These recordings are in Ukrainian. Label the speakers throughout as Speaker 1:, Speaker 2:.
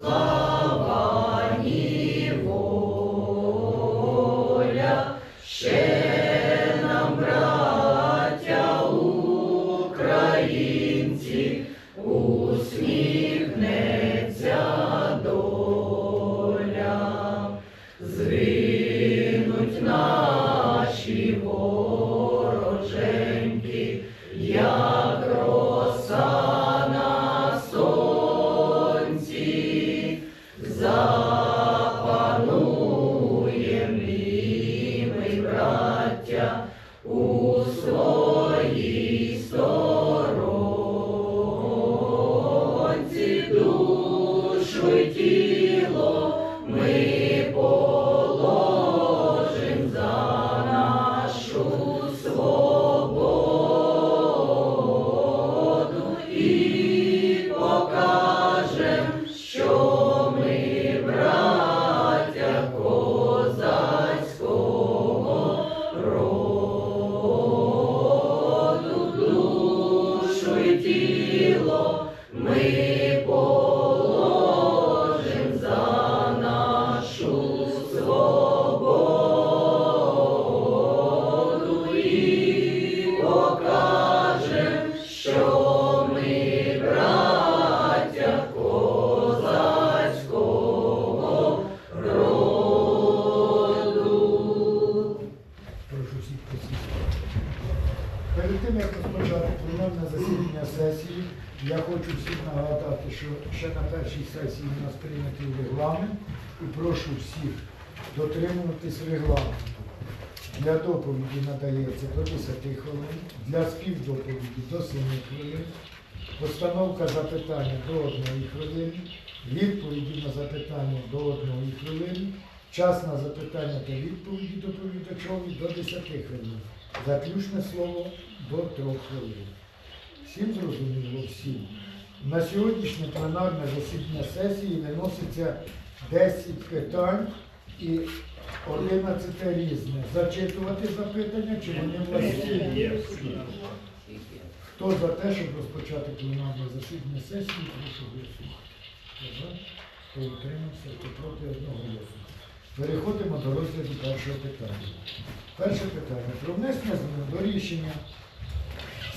Speaker 1: Прошу всім нагадати, що ще на першій сесії у нас прийнятий регламент і прошу всіх дотримуватись регламенту. Для доповіді надається до 10 хвилин, для співдоповіді до 7 хвилин, постановка запитання до 1 хвилини, відповіді на запитання до 1 хвилини, час на запитання та відповіді доповідачові до 10 хвилин. Заключне слово до 3 хвилин. Всім зрозуміло, всім. На сьогоднішнє пленарне засідання сесії виноситься 10 питань і 11 різне. Зачитувати запитання чи вони власні? Хто за те, щоб розпочати пленарне засідання сесії, прошу голосувати. Хто утримався, хто проти одного голосу. Переходимо до розгляду першого питання. Перше питання. Про внесення змін до рішення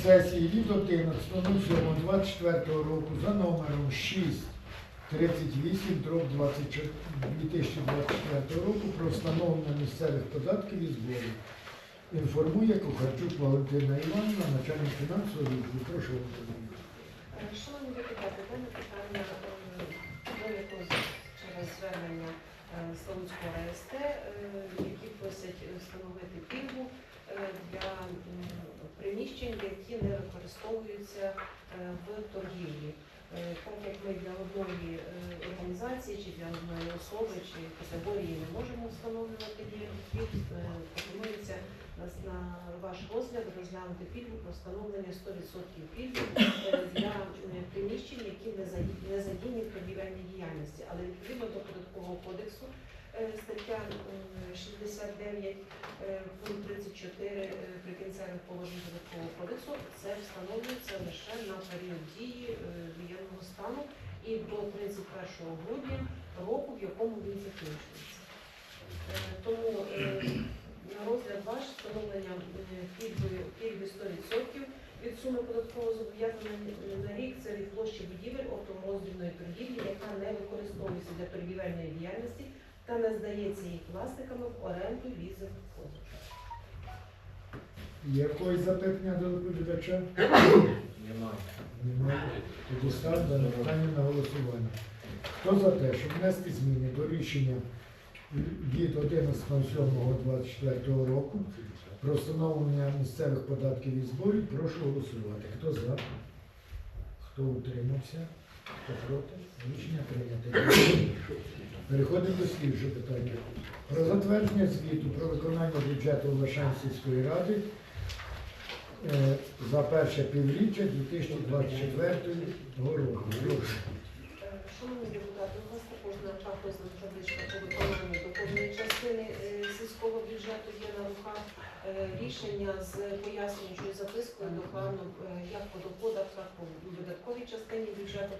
Speaker 1: сесії від 11.07.24 року за номером 638 дроб 2024 року про встановлення місцевих податків і зборів. Інформує Кухарчук Валентина Іванівна, начальник фінансового відділу. Прошу Валентина.
Speaker 2: Шановні депутати, дане питання виникло через звернення е, Славутського РСТ, е, які просять встановити пільгу е, для приміщень, які не використовуються е, в торгівлі. Е, Так як ми для одної е, організації чи для одної особи чи категорії не можемо встановлювати е, пропонується нас на ваш розгляд розглянути пільгу про встановлення 100% пільги е, для е, приміщень, які не задіяні в торгівельній діяльності. Але відповідно до податкового кодексу е, стаття м, 69 е, пункт 34 е, прикінцевих положень податкового кодексу це встановлюється лише на період дії е, воєнного стану і до 31 грудня року, в якому він закінчується. Е, Тому е, на розгляд ваш встановлення е, пільги 100% від суми податкового зобов'язання на рік це від площі будівель оптово-роздрібної торгівлі, яка не використовується для торгівельної діяльності та не здається їх власниками в оренду візи позичок.
Speaker 1: Якої запитання до доповідача?
Speaker 3: Немає.
Speaker 1: Немає. Тоді ставлю дане питання на голосування. Хто за те, щоб внести зміни до рішення від 11.07.24 року про встановлення місцевих податків і зборів, прошу голосувати. Хто за? Хто утримався? Хто проти? Рішення прийнято. Переходимо до слідчого питання. Про затвердження звіту про виконання бюджету Лошанської ради е, за перше півріччя 2024 року.
Speaker 2: Шановні депутати, у вас також на пафосна табличка по виконанню доходної частини е, сільського бюджету є на руках. е, рішення з пояснюючою запискою до плану як по доходах, так по видатковій частині бюджету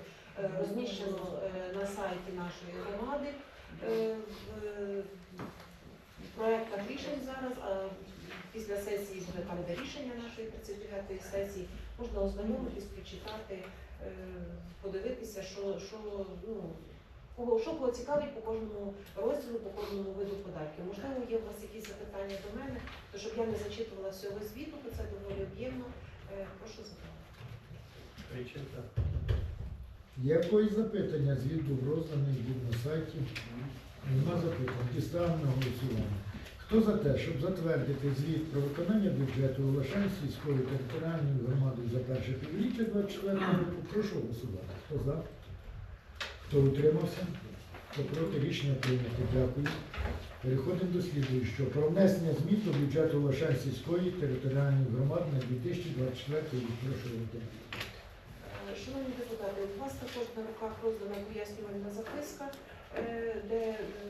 Speaker 2: розміщено е, на сайті нашої громади. Е, В проектах рішень зараз, а після сесії буде там де рішення нашої 39-ї сесії, можна ознайомитись, прочитати, е, подивитися, що, що ну, кого що кого цікавить по кожному розділу, по кожному виду податків. Можливо, є у вас якісь запитання до мене, то щоб я не зачитувала всього звіту, бо це доволі об'ємно. Е, Прошу запитати.
Speaker 1: Є якось запитання? Звіт був розданий, був на сайті. Нема запитань. І на голосування. Хто за те, щоб затвердити звіт про виконання бюджету Олешань сільської територіальної громади за перше півріччя 24 року, прошу голосувати. Хто за? Хто утримався? Хто проти рішення прийнято. Дякую. Переходимо до слідуючого. Про внесення змін до бюджету Олешань сільської територіальної громади на 2024 рік. Прошу Володимир.
Speaker 2: Шановні депутати, у вас також на руках роздана пояснювальна записка, е, де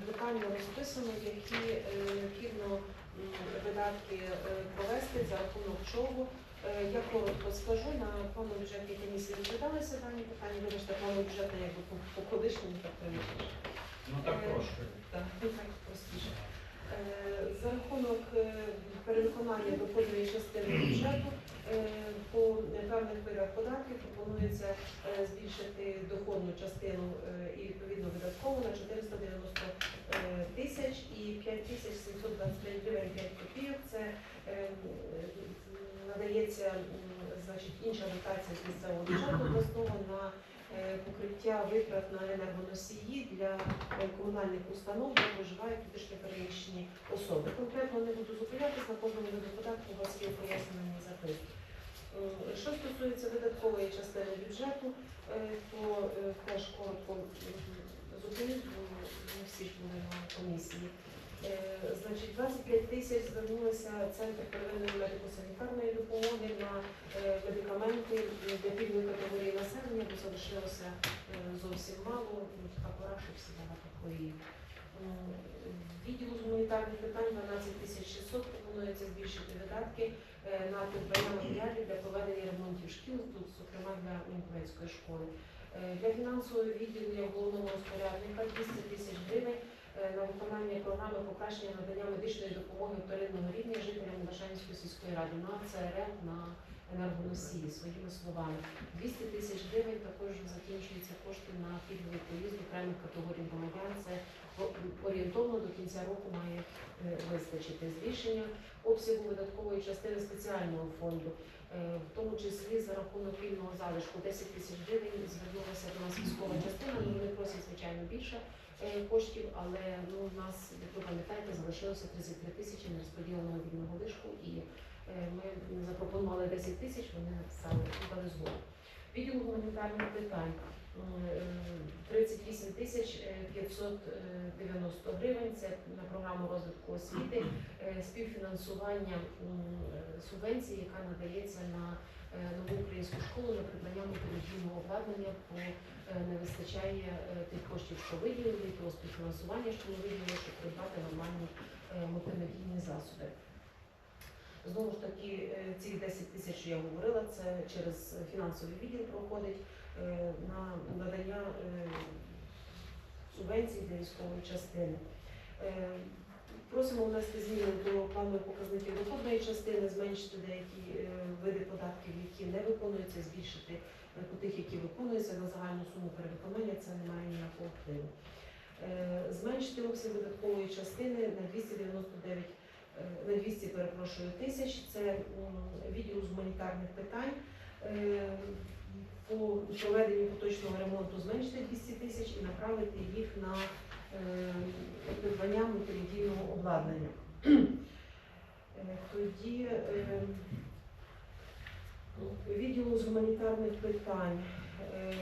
Speaker 2: детально розписано, які е, необхідно видатки е, провести, за рахунок чого. Я коротко скажу, на плану бюджетній комісії розглядалися дані питання, вибачте, плану бюджетний якби по, колишньому так приміщення.
Speaker 3: Ну так трошки.
Speaker 2: Так, ну, так простіше. За рахунок перевиконання доходної частини бюджету по певних видах податків пропонується е, збільшити доходну частину е, і відповідно видаткову на 490 е, тисяч і 5 тисяч 725 гривень 5 копійок. Це е, надається значить, інша дотація з місцевого бюджету обласного на е, покриття витрат на енергоносії для е, комунальних установ, де проживають внутрішньо переміщені особи. Конкретно не буду зупинятися на кожному виду податку, у вас є пояснені записки. Е, Що видаткової частини бюджету, е, то е, теж коротко бо не всі ж були на комісії. Е, Значить, 25 тисяч звернулися Центр первинної медико-санітарної допомоги на медикаменти для пільної категорії населення, бо залишилося зовсім мало, ну, така пора, що всі багато. Відділу з гуманітарних питань 12 тисяч 600 пропонується збільшити видатки на придбання матеріалів для проведення ремонтів шкіл, тут, зокрема для Мінковецької школи. Е, Для фінансового відділення головного розпорядника 200 тисяч гривень е, на виконання програми покращення надання медичної допомоги вторинного рівня жителям Башанської сільської ради на ЦРМ, на енергоносії, своїми словами. 200 тисяч гривень також закінчуються кошти на пільговий поїзд окремих категорій громадян. Це орієнтовно до кінця року має е, вистачити збільшення обсягу видаткової частини спеціального фонду, е, в тому числі за рахунок вільного залишку 10 тисяч гривень звернулася до нас військова частина. Ну, вони просять звичайно більше е, коштів, але ну у нас, як ви пам'ятаєте, залишилося 33 тисячі нерозподіленого вільного лишку, і ми запропонували 10 тисяч. Вони написали дали згоду. Відділ гуманітарних питань. м, е, 38 тисяч е, 590 гривень. Це на програму розвитку освіти, е, співфінансування е, субвенції, яка надається на е, нову українську школу на придбання мультимедійного обладнання, бо е, не вистачає е, тих коштів, що виділили, того співфінансування, що ми виділили, щоб придбати нормальні е, мультимедійні засоби. Знову ж таки, е, ці 10 тисяч, що я говорила, це через фінансовий відділ проходить е, на надання е, субвенцій для військової частини. Просимо внести зміни до планових показників доходної частини, зменшити деякі види податків, які не виконуються, збільшити по тих, які виконуються на загальну суму перевиконання, це не має ніякого впливу. Зменшити обсяг видаткової частини на 299 е, на 200, перепрошую, тисяч. Це відділ з гуманітарних питань. Е, По проведенню поточного ремонту зменшити 200 тисяч і направити їх на е, придбання мультимедійного обладнання. Е, Тоді е, відділу з гуманітарних питань е,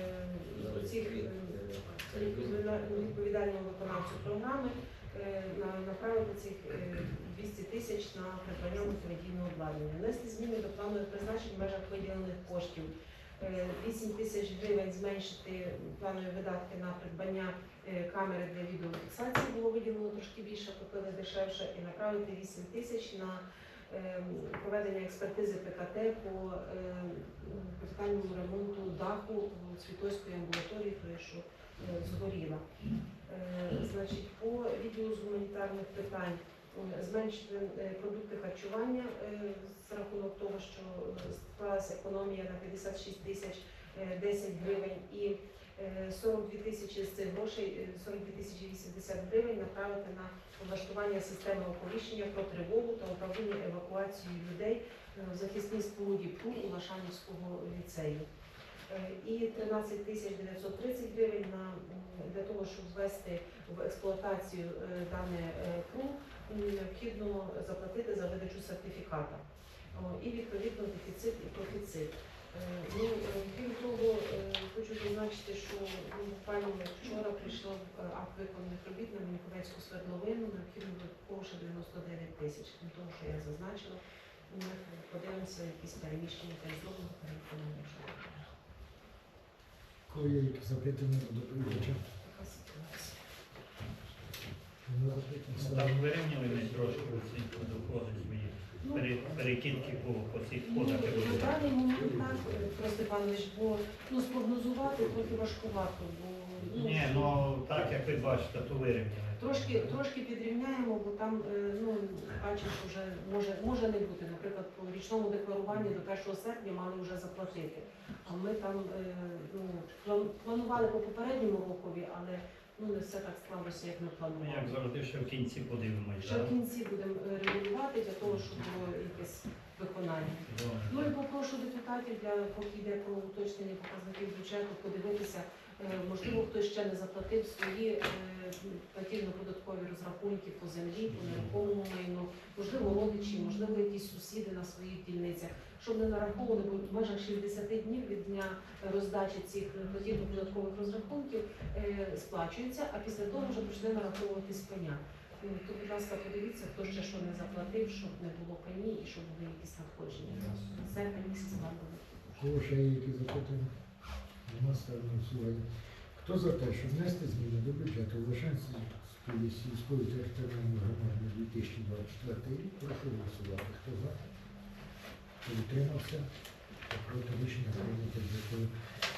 Speaker 2: цих е, відповідального виконавцю програми е, направити цих е, 200 тисяч на придбання мультимедійного обладнання. Внести зміни до планових призначень в межах виділених коштів. Е, 8 тисяч гривень зменшити планові видатки на придбання е, камери для відеофіксації було виділено трошки більше, купили дешевше, і направити 8 тисяч на проведення експертизи ПКТ по капітальному ремонту даху у амбулаторії, тої, що е, згоріла. Е, Значить, по відділу з гуманітарних питань зменшити е, продукти харчування е, з рахунок того, що склалася економія на 56 тисяч е, 10 гривень і е, 42 тисячі з цих грошей, е, 42 тисячі 80 гривень направити на облаштування системи оповіщення про тривогу та управління евакуацією людей в захисній споруді ПРУ у Лашанівського ліцею. Е, І 13 тисяч 930 гривень на, для того, щоб ввести в експлуатацію е, дане е, ПРУ, необхідно заплатити за видачу сертифіката. І відповідно дефіцит і профіцит. Е, Ну, е, крім того, е, хочу зазначити, що ну, буквально вчора прийшло е, акт виконаних робіт на Мінковецьку свердловину, необхідно додатково ще 99 тисяч. Крім того, що я зазначила, ми подивимося якісь переміщення та зробимо переконання.
Speaker 1: Коли є якісь запитання до доповідача?
Speaker 3: Там вирівняли ми трошки оцінку доходи свої. Пере- Перекидки по, по цих
Speaker 2: Ну, на даний момент так, Просто Степанович, бо ну, спрогнозувати трохи важкувато, бо ну,
Speaker 3: Ні, ну так як ви бачите, то вирівняли.
Speaker 2: Трошки, трошки підрівняємо, бо там е, ну, бачимо, що вже може, може не бути. Наприклад, по річному декларуванню до 1 серпня мали вже заплатити. А ми там е, ну, планували по попередньому рокові, але ну, не все так склалося, як ми
Speaker 3: Ну,
Speaker 2: планували.
Speaker 3: Як завжди, ще в кінці подивимось.
Speaker 2: Ще в кінці будемо е, регулювати для того, щоб було якесь виконання. Ну і попрошу депутатів для поки йде про уточнення показників бюджету, подивитися, можливо, хтось ще не заплатив свої е, платівно-податкові розрахунки по землі, по нерухомому майну, можливо, родичі, можливо, якісь сусіди на своїх дільницях, щоб не нараховували, бо в межах 60 днів від дня роздачі цих платівно-податкових розрахунків е, сплачується, а після того вже почне нараховуватись пеня. Ну, То, будь ласка, подивіться, хто ще що не заплатив, щоб не було пені і щоб були якісь надходження. Серпень місяць вам буде.
Speaker 1: Кого ще є якісь запитання? Нема ставлю на. Хто за те, щоб внести зміни до бюджету Лишанської сільської територіальної громади 2024 рік, прошу голосувати. Хто за? Хто утримався? Проти рішення прийнято. Дякую.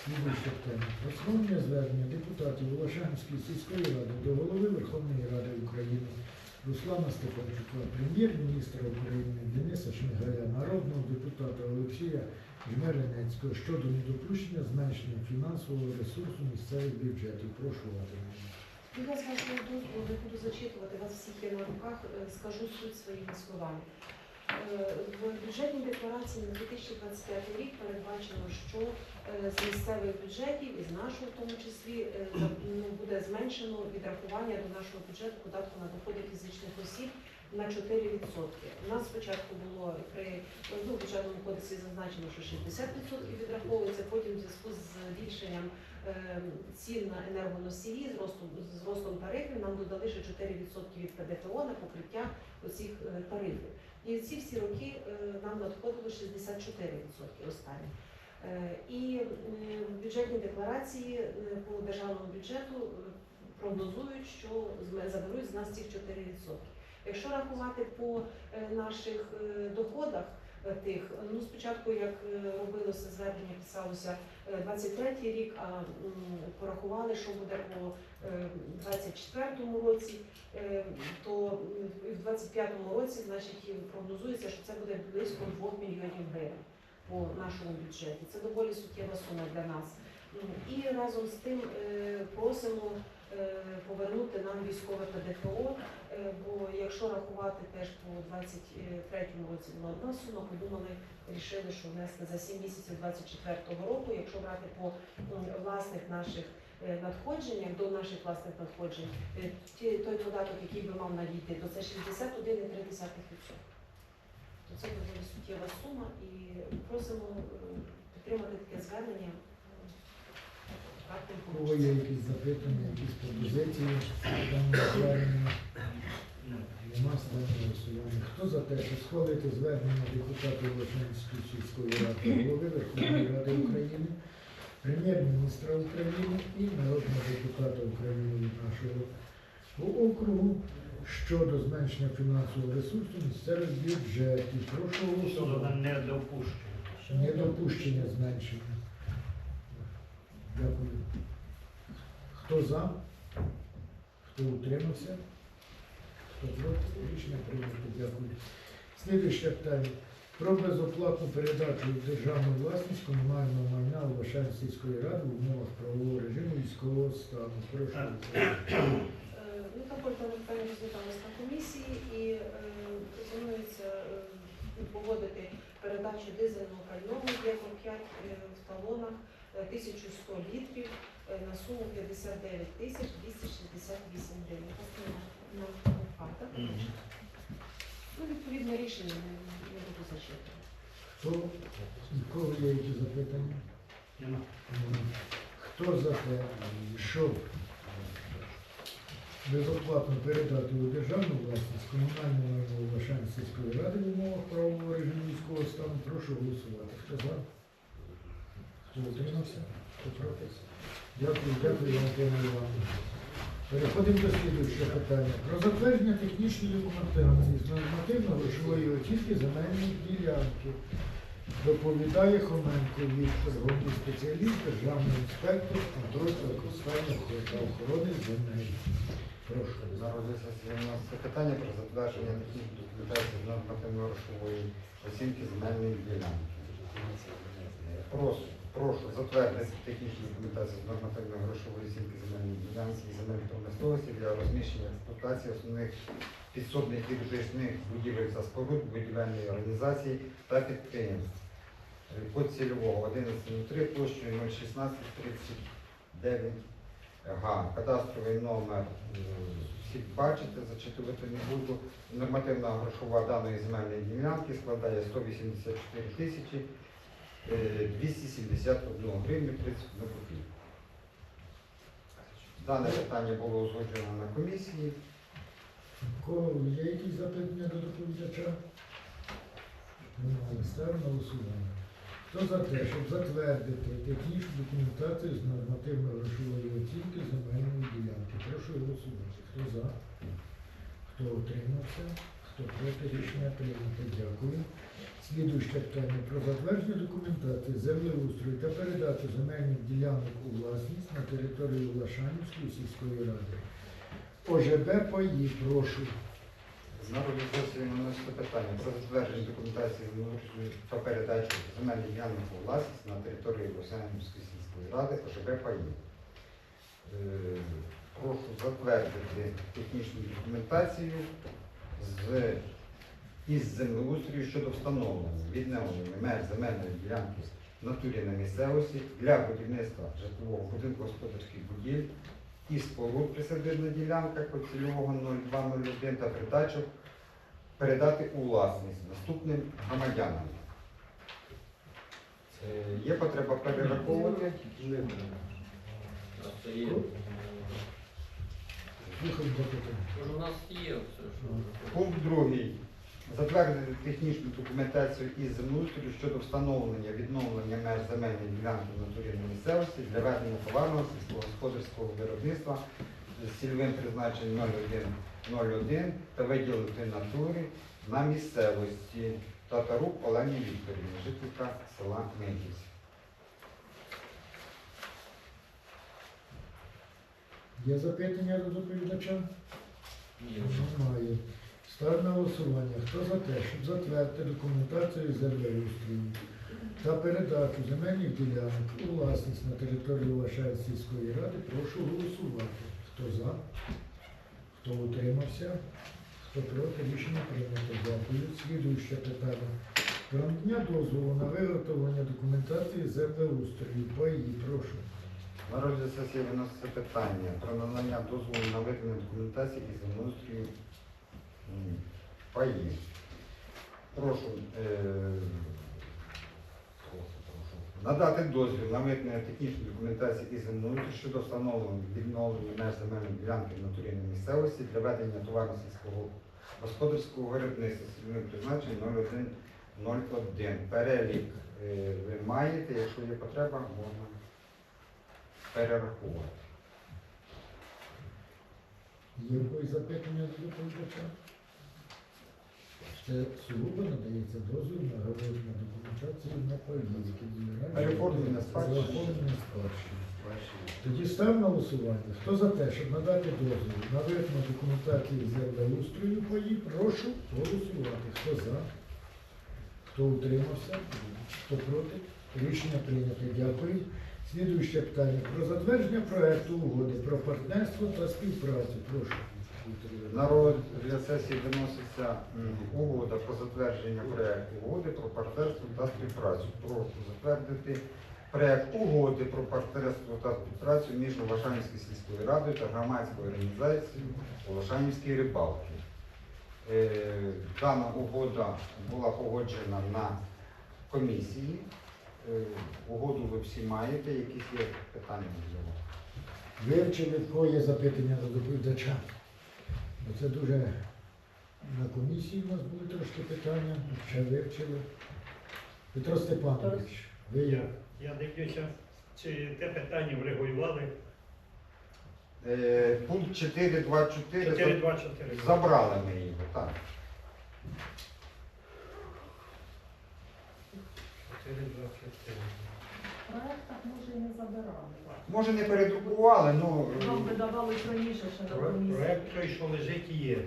Speaker 1: Слідуюче питання. Основне звернення депутатів Волошанської сільської ради до голови Верховної Ради України Руслана Стефанчука, прем'єр-міністра України Дениса Шмигаля, народного депутата Олексія Жмеренецького щодо недопущення зменшення фінансового ресурсу місцевих бюджетів. Прошу.
Speaker 2: Ну, Я з вашого дозволу не буду зачитувати, вас всіх є на руках, е, скажу суть своїми словами. Е, В бюджетній декларації на 2025 рік передбачено, що е, з місцевих бюджетів, і з нашого в тому числі, ну, буде зменшено відрахування до нашого бюджету податку на доходи фізичних осіб на 4%. У нас спочатку було при ну, бюджетному кодексі зазначено, що 60% відраховується, потім в зв'язку з збільшенням е, цін на енергоносії, з ростом, з ростом тарифів нам додали ще 4% від ПДФО на покриття оцих е, тарифів. І ці всі роки е, нам надходило 64% останні. Е, І в бюджетній декларації е, по державному бюджету прогнозують, що заберуть з нас цих 4%. Якщо рахувати по е, наших е, доходах е, тих, ну спочатку як робилося звернення, писалося е, 23 рік, а порахували, що буде по е, 24 році, то в 25 році, значить, прогнозується, що це буде близько 2 мільйонів гривень по нашому бюджеті. Це доволі суттєва сума для нас. І разом з тим просимо повернути нам військове ПДФО, е, бо якщо рахувати теж по 23 році була одна сума, подумали, рішили, що внести за 7 місяців 24 року, якщо брати по власних наших е, надходженнях, до наших власних надходжень, е, той податок, який би мав надійти, то це 61,3%. То це доволі суттєва сума і просимо е, підтримати таке звернення.
Speaker 1: Кого є якісь запитання, якісь пропозиції по даному зверненню?
Speaker 3: Ну,
Speaker 1: Нема ставлю на голосування. Хто за те, щоб схвалити звернення депутатів Волошанської сільської ради, голови Верховної Ради України, прем'єр-міністра України і народного депутата України від нашого округу щодо зменшення фінансового ресурсу місцевих бюджетів. Прошу голосувати.
Speaker 3: недопущення.
Speaker 1: Недопущення зменшення. Дякую. Хто за? Хто утримався? Хто проти? Рішення прийнято. Дякую. Слідуюче питання. Про безоплатну передачу в державну власність комунального майна Лошань сільської ради в умовах правового режиму військового стану. Прошу.
Speaker 2: Е, Ну, також дане питання розглядалось на комісії і е, пропонується е, погодити передачу дизельного пального євро 5 в талонах е, 1100 літрів на суму 59 тисяч 268 гривень. На фактах. Ну, відповідне рішення не, не буду зачитувати.
Speaker 1: Хто? Кого є які запитання?
Speaker 3: Нема.
Speaker 1: Хто за те, щоб безоплатно передати у державну власність комунальну майно сільської ради в умовах правового режиму військового стану, прошу голосувати. Хто за? Хто утримався? Хто проти? Дякую, дякую, Антона Івановна. Переходимо до слідуючого питання. Про затвердження технічної документації з нормативно-грошової оцінки земельної ділянки. Доповідає Хоменко Віктор, головний спеціаліст, державний інспектор, контроль використання та охорони земель. Прошу.
Speaker 4: Розгляд у нас це питання про затвердження технічної документації з нормативно-грошової оцінки земельної ділянки. Прошу, прошу затвердити технічну документацію з нормативно-грошової оцінки земельної ділянки і земельної промисловості для розміщення експлуатації основних підсобних і юридичних будівель та споруд, будівельної організації та підприємств. Код цільового 1103 площею 01639 Га. Кадастровий номер е, всі бачите, зачитувати не буду. Нормативна грошова даної земельної ділянки складає 184 тисячі 271 гривню 31 копійку. Дане питання було узгоджено на комісії.
Speaker 1: Кого є якісь запитання до доповідача? Немає. Ставимо на голосування. Хто за те, щоб затвердити технічну документацію з нормативно-грошової оцінки земельної ділянки? Прошу голосувати. Хто за? Хто утримався? Хто проти? Рішення прийнято. Дякую. Слідуюче питання про затвердження документації землеустрою та передачу земельних ділянок у власність на територію Лашанівської сільської ради. ОЖБ паї, прошу.
Speaker 4: На реалізацію питання про затвердження документації та передачу земельних ділянок у власність на території Лосянівської сільської ради ОЖБ ПАІ. Е, Прошу затвердити технічну документацію з, із землеустрою щодо встановлення відновлення меж земельної ділянки в натурі на місцевості для будівництва житлового будинку господарських будівель і споруд присадибна ділянка цільового 0201 та передачу передати у власність наступним громадянам. Е, Є потреба перераховувати.
Speaker 5: Є.
Speaker 1: Слухай.
Speaker 5: Тож у нас є все, що.
Speaker 4: Пункт другий. Затвердити технічну документацію із землеустрою щодо встановлення відновлення меж земельної ділянки натурі місцевості для ведення товарного сільськогосподарського виробництва з цільовим призначенням 0101 та виділити натурі на місцевості Татарук Олені Вікторівні, жителька села Мегіць.
Speaker 1: Є запитання до доповідача?
Speaker 5: Ні.
Speaker 1: Ставлю на голосування. Хто за те, щоб затвердити документацію землеустрою та передачу земельних ділянок у власність на територію Лашай сільської ради, прошу голосувати. Хто за? Хто утримався? Хто проти? Рішення прийнято. Дякую. Слідуюче питання. Про надання дозволу на виготовлення документації землеустрою. Паї, прошу.
Speaker 4: На розгляд сесії виноситься питання про надання дозволу на виконання документації і землеустрою Прошу, е, прошу. Надати дозвіл на виконання технічної документації і землеустрою щодо встановлення відновлення меж земельної ділянки в місцевості для ведення товарно-сільського господарського виробництва з цільовим призначенням 0101. Перелік е, ви маєте, якщо є потреба, можна перерахувати.
Speaker 1: Є якось запитання до доповідача? Це сугубо надається дозвіл на роботу на документацію на поїздки.
Speaker 4: Переоформлення спадщини.
Speaker 1: Тоді став на голосування. Хто за те, щоб надати дозвіл на виконання документації землеустрою паї, прошу голосувати. Хто за? Хто утримався? Хто проти? Рішення прийнято. Дякую. Слідуюче питання про затвердження проекту угоди про партнерство та співпрацю. Прошу.
Speaker 4: На розгляд сесії виноситься угода про затвердження проекту угоди про партнерство та співпрацю. Прошу затвердити проект угоди про партнерство та співпрацю між Олашанівською сільською радою та громадською організацією Олашанівські рибалки. Е, Дана угода була погоджена на комісії. Е, Угоду ви всі маєте, якісь є питання можливо?
Speaker 1: Вивчили, в є запитання до доповідача. Це дуже на комісії у нас були трошки питання, ще вивчили. Петро Степанович, ви
Speaker 3: Я,
Speaker 1: як?
Speaker 3: я дивлюся, чи те питання врегулювали.
Speaker 4: Е, Пункт 4.2.4
Speaker 3: 4, 2, 4.
Speaker 4: забрали ми його, так.
Speaker 3: 4, 2, 4.
Speaker 6: проектах може і не забирали.
Speaker 4: Може не передрукували, ну
Speaker 6: Нам видавали раніше ще на комісії.
Speaker 3: Проект той, що лежить, є.
Speaker 4: Є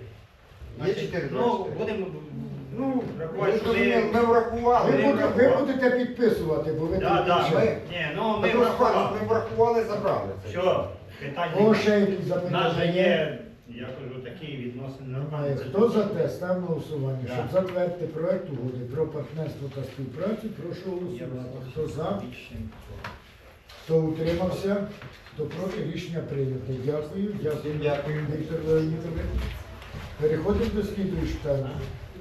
Speaker 3: Значить,
Speaker 4: 4,
Speaker 3: Ну, будемо
Speaker 4: ну,
Speaker 3: що ми...
Speaker 4: ми врахували.
Speaker 1: Ви,
Speaker 3: Ми
Speaker 1: будете, ви
Speaker 3: врахували.
Speaker 1: будете підписувати, бо ви
Speaker 3: Да, да, ми, ні, ну ми врахували.
Speaker 4: ми врахували, забрали це.
Speaker 3: Все,
Speaker 1: якісь
Speaker 3: У нас же
Speaker 1: є?
Speaker 3: є, я кажу, такі відносини нормальні.
Speaker 1: Хто за те став на голосування,
Speaker 3: Да.
Speaker 1: щоб затвердити проект угоди про партнерство та співпрацю, прошу
Speaker 3: Я
Speaker 1: голосувати. Хто за,
Speaker 3: більше.
Speaker 1: Хто утримався, хто проти, рішення прийнято. Дякую. Дякую.
Speaker 4: Дякую.
Speaker 1: Віктор Леонідович. Переходимо до слідуючого питання.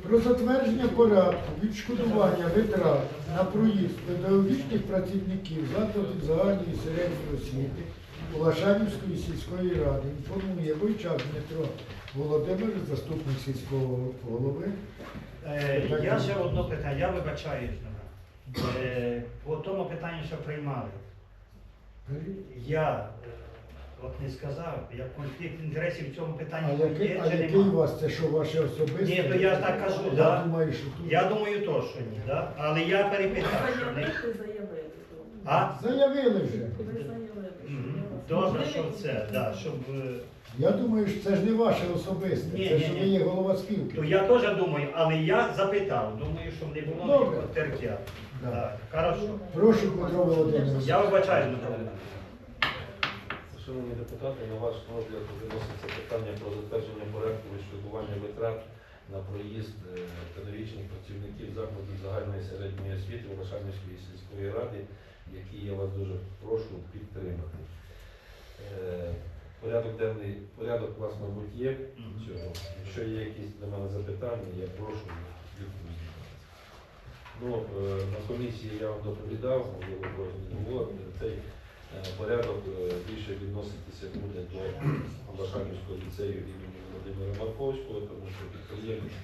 Speaker 1: Про затвердження порядку відшкодування витрат на проїзд педагогічних працівників закладів загальної середньої освіти Улашанівської сільської ради. Інформує Бойчак Дмитро Володимирович, заступник сільського голови.
Speaker 3: Е, Я ще одне питання, я вибачаюсь. Е, По тому питанню, що приймали. Я е, от не сказав, як конфлікт інтересів в цьому
Speaker 1: А
Speaker 3: питанні
Speaker 1: який,
Speaker 3: є
Speaker 1: а
Speaker 3: чи
Speaker 1: який у
Speaker 3: нема.
Speaker 1: вас це, що ваше особисте?
Speaker 3: Ні, то я так кажу,
Speaker 1: Я
Speaker 3: да.
Speaker 1: думаю, що тут.
Speaker 3: Я думаю, то, що ні, да? але я перепитав. що не-
Speaker 6: Заявити заявили.
Speaker 3: А?
Speaker 1: Заявили вже.
Speaker 6: Ви заявили, що
Speaker 3: Мгм.
Speaker 6: є вас
Speaker 3: Добре, що це, да, щоб. е,
Speaker 1: Я думаю, що це ж не ваше особисте,
Speaker 3: Ні,
Speaker 1: це
Speaker 3: ні,
Speaker 1: що
Speaker 3: ні.
Speaker 1: ви є голова
Speaker 3: То я теж думаю, але я запитав, думаю, щоб не було
Speaker 1: Добре.
Speaker 3: ніякого тертя.
Speaker 1: Да.
Speaker 3: Так, хорошо.
Speaker 1: Прошу, Петро Володимирович.
Speaker 3: Я вибачаю, Дмитро Володимирович.
Speaker 7: Шановні депутати, на ваш розгляд виноситься питання про затвердження порядку відшкодування витрат на проїзд е, педагогічних працівників закладів загальної середньої освіти Волошанівської сільської ради, які я вас дуже прошу підтримати. Е, Порядок денний, порядок у вас, мабуть, є. Якщо є якісь до мене запитання, я прошу. Ну, е, на комісії я вам доповідав, було. Цей е, порядок е, більше відноситися буде до Лошанівського ліцею імені Володимира Марковського, тому що підприємець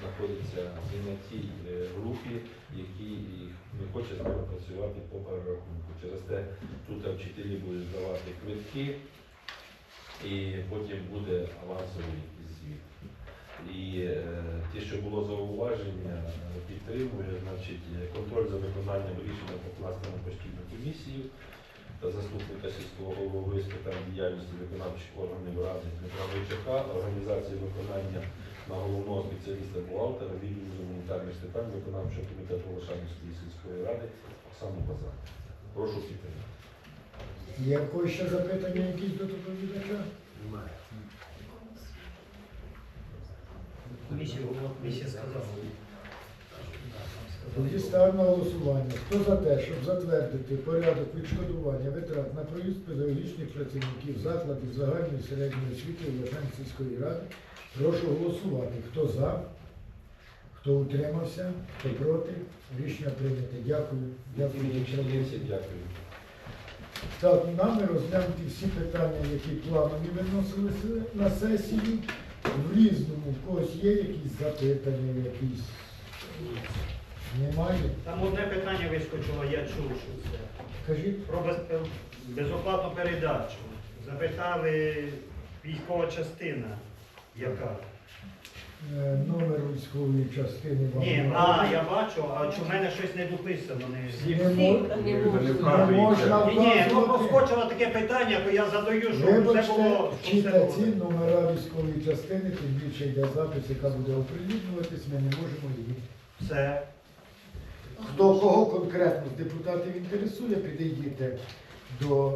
Speaker 7: знаходиться і на тій групі, який і не хоче з ними працювати по перерахунку. Через те тут вчителі будуть здавати квитки, і потім буде авансовий звіт. І е, те, що було зауваження, підтримує, значить, контроль за виконанням рішення покласти на постійну комісію та заступника сільського голови з питань діяльності виконавчих органів ради Дмитра Войчака, організації виконання на головного спеціаліста бухгалтера відділу з гуманітарних питань виконавчого комітету Лошанівської сільської ради Оксану Базар. Прошу підтримати.
Speaker 1: Є ще запитання якісь до доповідача?
Speaker 3: Комісія, сказала.
Speaker 1: Тоді ставимо на голосування. Хто за те, щоб затвердити порядок відшкодування витрат на проїзд педагогічних працівників закладів загальної середньої освіти Лошань сільської ради, прошу голосувати. Хто за? Хто утримався? Хто проти? Рішення прийнято. Дякую. Дякую. Так, нами розглянуті всі питання, які планові виносилися на сесію. В різному в когось є якісь запитання, якісь немає.
Speaker 3: Там одне питання вискочило, я чув, що це.
Speaker 1: Кажіть,
Speaker 3: Про без- безоплатну передачу. Запитали військова частина. Яка?
Speaker 1: Е, Номер військової частини вам.
Speaker 3: Ні, а я бачу, а чи в мене щось не дописано? Не...
Speaker 1: Не
Speaker 6: Не можна.
Speaker 3: Ні, ні, ну
Speaker 1: вказувати.
Speaker 3: проскочило таке питання, то я задаю, що все
Speaker 1: Вибачте,
Speaker 3: було. що все
Speaker 1: читайте ці номера військової частини, тим більше йде запис, яка буде оприлюднюватись, ми не можемо її.
Speaker 3: Все.
Speaker 1: Хто кого конкретно з депутатів інтересує, підійдіть до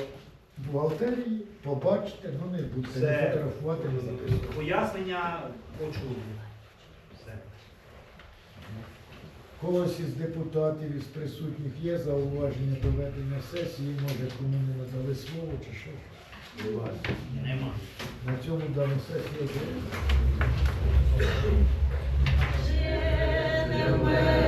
Speaker 1: бухгалтерії, побачите, ну не будете не фотографувати, не записувати.
Speaker 3: Пояснення почули. Все.
Speaker 1: Когось із депутатів, із присутніх є зауваження до ведення сесії, може кому не надали слово чи що.
Speaker 3: Нема.
Speaker 1: На цьому дану сесію.
Speaker 8: Голосуємо, можна